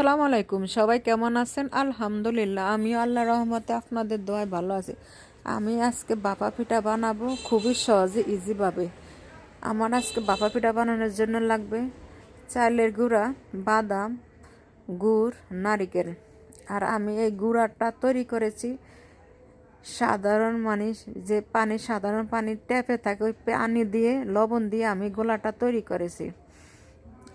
সালাম আলাইকুম। সবাই কেমন আছেন? আলহামদুলিল্লাহ, আমিও আল্লাহ রহমতে আপনাদের দোয়ায় ভালো আছি। আমি আজকে বাপা পিঠা বানাবো, খুবই সহজে ইজিভাবে আমার আজকে বাপা পিঠা বানানোর জন্য লাগবে চালের গুঁড়া, বাদাম, গুড়, নারিকেল। আর আমি এই গুঁড়াটা তৈরি করেছি সাধারণ মানে যে পানি, সাধারণ পানি ট্যাপে থাকে, ওই পানি দিয়ে, লবণ দিয়ে আমি গোলাটা তৈরি করেছি।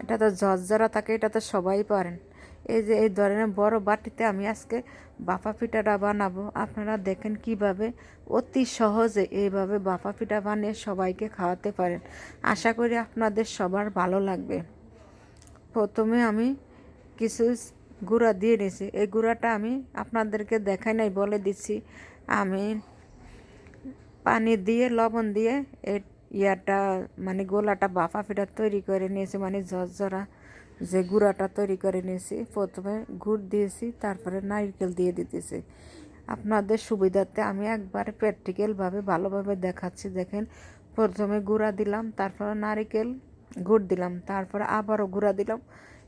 এটা তো ঝরঝরা থাকে, এটা তো সবাই পারেন। এই যে এই ধরনের বড় বাটিতে আমি আজকে বাফা পিঠাটা বানাবো। আপনারা দেখেন কীভাবে অতি সহজে এইভাবে বাফা পিঠা বানিয়ে সবাইকে খাওয়াতে পারেন। আশা করি আপনাদের সবার ভালো লাগবে। প্রথমে আমি কিছু গুঁড়া দিয়ে নিয়েছি। এই গুঁড়াটা আমি আপনাদেরকে দেখাই নাই, বলে দিচ্ছি। আমি পানি দিয়ে, লবণ দিয়ে এই ইয়াটা মানে গোলাটা বাফা পিঠা তৈরি করে নিয়েছি মানে ঝরঝরা যে গুঁড়াটা তৈরি করে নিয়েছি, প্রথমে গুড় দিয়েছি, তারপরে নারকেল দিয়ে দিতেছি। আপনাদের সুবিধার্থে আমি একবার প্র্যাকটিক্যালভাবে ভালোভাবে দেখাচ্ছি। দেখেন, প্রথমে গুঁড়া দিলাম, তারপরে নারিকেল গুড় দিলাম, তারপরে আবারও গুঁড়া দিলাম।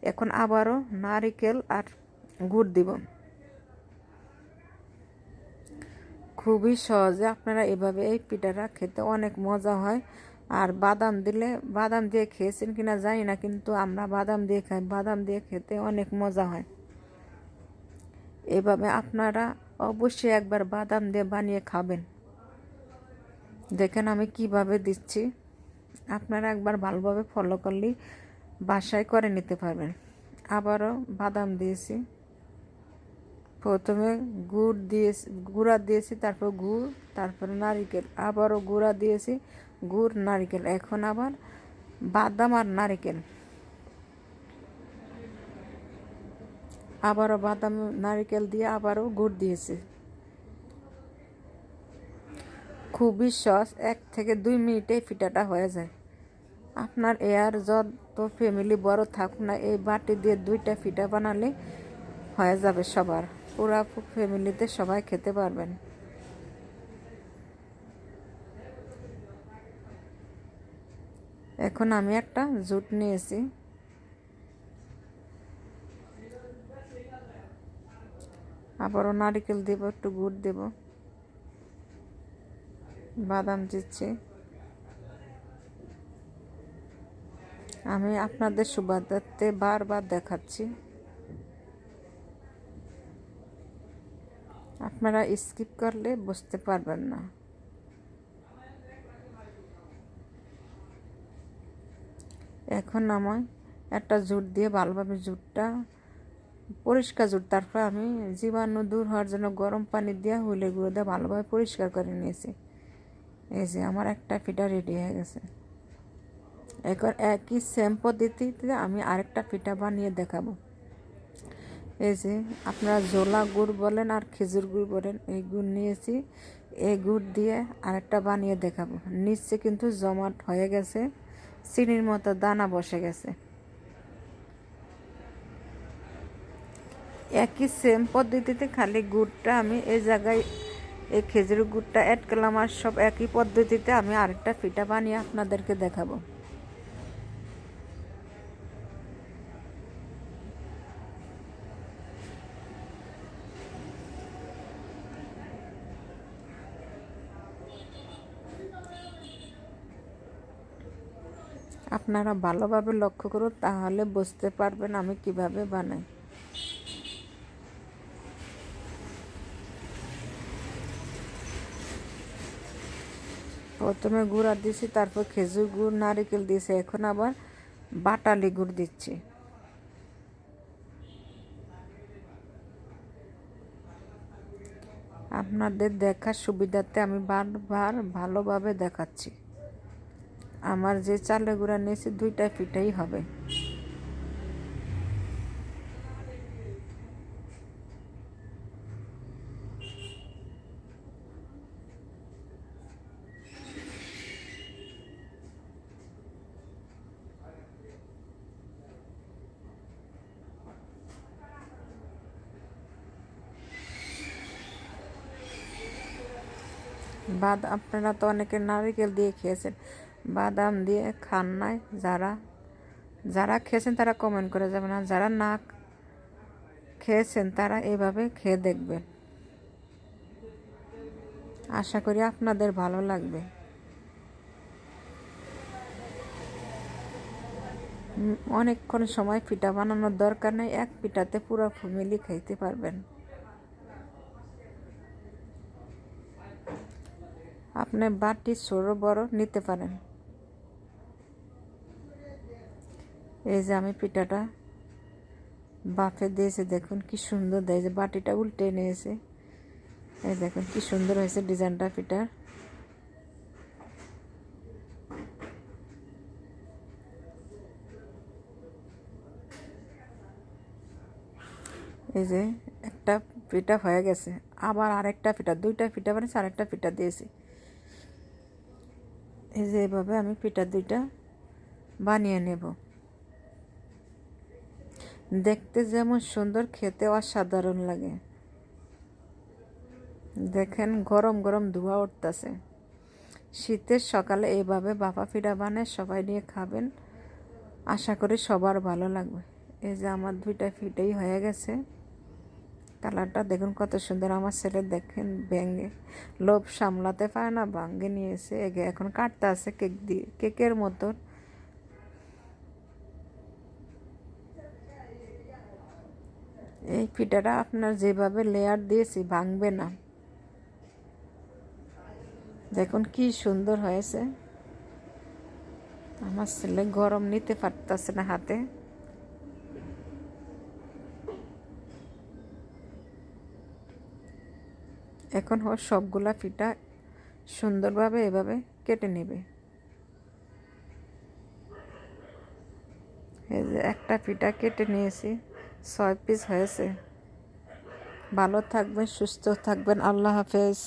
এখন আবারও নারিকেল আর গুড় দিব। খুবই সহজে আপনারা এভাবে এই পিঠাটা খেতে অনেক মজা হয়। আর বাদাম দিলে, বাদাম দিয়ে খেয়েছেন কিনা জানি না, কিন্তু আমরা বাদাম দিয়ে খাই। বাদাম দিয়ে খেতে অনেক মজা হয়। এভাবে আপনারা অবশ্যই একবার বাদাম দিয়ে বানিয়ে খাবেন। দেখেন আমি কীভাবে দিচ্ছি। আপনারা একবার ভালোভাবে ফলো করলেই বাসায় করে নিতে পারবেন। আবারও বাদাম দিয়েছি। প্রথমে গুড় দিয়েছি, গুঁড়া দিয়েছি, তারপর গুড়, তারপরে নারিকেল। আবারও গুঁড়া দিয়েছি। গুড়, নারিকেল। এখন আবার বাদাম আর নারিকেল। আবারও বাদাম, নারিকেল দিয়ে আবারও গুড় দিয়েছে। খুবই সস এক থেকে দুই মিনিটে পিঠাটা হয়ে যায়। আপনার এয়ার যত ফ্যামিলি বড় থাকুক না, এই বাটি দিয়ে দুইটা পিঠা বানালে হয়ে যাবে সবার। পুরা ফ্যামিলিতে সবাই খেতে পারবেন। এখন আমি একটা জুট নিয়েছি। আবারও নারিকেল দেব, একটু গুড় দেব। বাদাম দিচ্ছি। আমি আপনাদের সুবাদার্থে বারবার দেখাচ্ছি। আপনারা স্কিপ করলে বুঝতে পারবেন না। এখন আমার একটা জুট দিয়ে ভালোভাবে জুটটা, পরিষ্কার জুট। তারপর আমি জীবাণু দূর হওয়ার জন্য গরম পানি দিয়ে হুইলে গুঁড়ো দিয়ে ভালোভাবে পরিষ্কার করে নিয়েছি। এই যে আমার একটা ফিটা রেডি হয়ে গেছে। এখন একই সেম পদ্ধতিতে আমি আরেকটা পিঠা বানিয়ে দেখাবো। এই যে আপনারা জোলা গুড় বলেন আর খেজুর গুড় বলেন, এই গুড় নিয়েছি। এই গুড় দিয়ে আরেকটা বানিয়ে দেখাবো। নিচে কিন্তু জমাট হয়ে গেছে। চিনির মতো দানা বসে গেছে। একই সেম পদ্ধতিতে খালি গুড়টা আমি এই জায়গায়, এই খেজুর গুড়টা অ্যাড করলাম আর সব একই পদ্ধতিতে আমি আরেকটা ফিটা বানিয়ে আপনাদেরকে দেখাবো। আপনারা ভালোভাবে লক্ষ্য করুন, তাহলে বুঝতে পারবেন আমি কীভাবে বানাই। প্রথমে গুড় আর দিয়েছি তারপর খেজুর গুড়, নারিকেল দিয়েছি এখন আবার বাটালি গুড় দিচ্ছি। আপনাদের দেখার সুবিধাতে আমি বারবার ভালোভাবে দেখাচ্ছি। আমার যে চালের গুঁড়া নিয়েছি, দুইটা পিঠাই হবে। বাদ আপনারা তো অনেকে নারিকেল দিয়ে খেয়েছেন। বাদাম দিয়ে খান নাই যারা যারা খেয়েছেন তারা কমেন্ট করে যাবেন আর যারা না খেয়েছেন তারা এভাবে খেয়ে দেখবেন। আশা করি আপনাদের ভালো লাগবে। অনেকক্ষণ সময় পিঠা বানানোর দরকার নেই, এক পিঠাতে পুরো ফ্যামিলি খাইতে পারবেন। আপনি বাটি ছোট বড় নিতে পারেন। এই যে আমি পিঠাটা বাফে দিয়েছে, দেখুন কি সুন্দর দেয়। যে বাটিটা উল্টে নিয়েছে। এই দেখুন কি সুন্দর হয়েছে ডিজাইনটা পিঠার। এই যে একটা পিঠা হয়ে গেছে। আবার আরেকটা পিঠা, দুইটা পিঠা বানিয়েছি আরেকটা পিঠা দিয়েছি। এই যে এভাবে আমি পিঠা দুইটা বানিয়ে নেব। দেখতে যেমন সুন্দর, খেতে অসাধারণ লাগে। দেখেন, গরম গরম ধোঁয়া উঠতেছে। শীতের সকালে এইভাবে বাপা পিঠা বানায়, সবাই নিয়ে খাবেন। আশা করি সবার ভালো লাগবে। এই যে আমার দুইটা ফিটেই হয়ে গেছে। কালারটা দেখুন কত সুন্দর। আমার ছেলে দেখেন, ব্যাঙ্গে লোভ সামলাতে পারে না, ভাঙ্গে নিয়েছে। এগে এখন কাটতে আছে কেক দিয়ে, কেকের মতন। এই পিঠাটা আপনার যেভাবে লেয়ার দিয়েছি, ভাঙবে না। দেখুন কি সুন্দর হয়েছে। আমার ছেলে গরম নিতে পারতেছে না হাতে। এখন ও সবগুলা পিঠা সুন্দরভাবে এভাবে কেটে নেবে। এই যে একটা পিঠা কেটে নিয়েছি। ছয় পিস হয়েছে। ভালো থাকবেন সুস্থ থাকবেন। আল্লাহ হাফেজ।